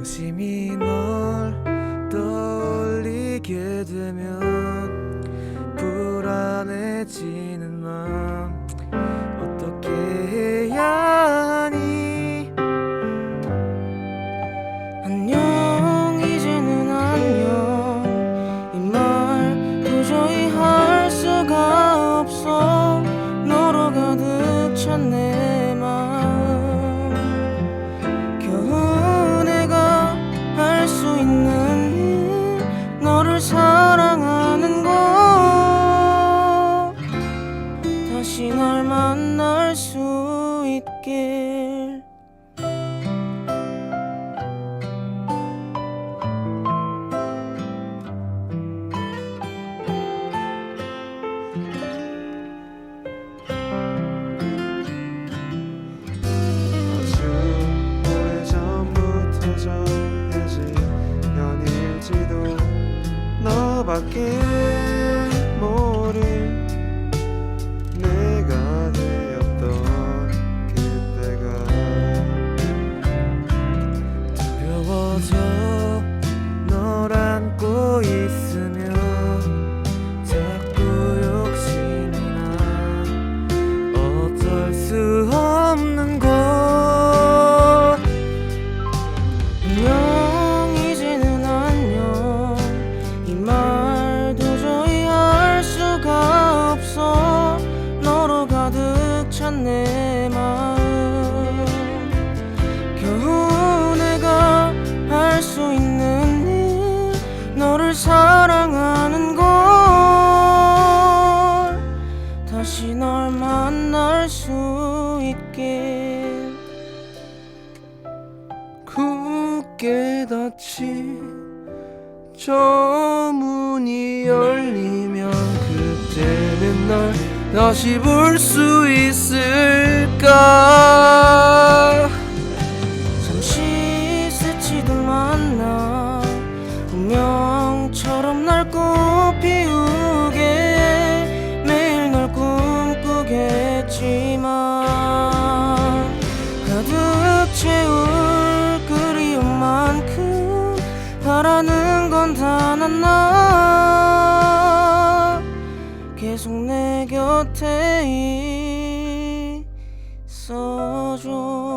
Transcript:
무심히 널 떠올리게 되면 불안해지 사랑하는 것 다시 널 만날 수 있길 너밖 굳게 닫힌 저 문이 열리면 그때는 널 다시 볼 수 있을까? 잠시 스치듯 만나 운명처럼 날 꽃피우게 매일 널 꿈꾸겠지만 가득 채울 바라는 건 단 하나? 계속 내 곁에 있어줘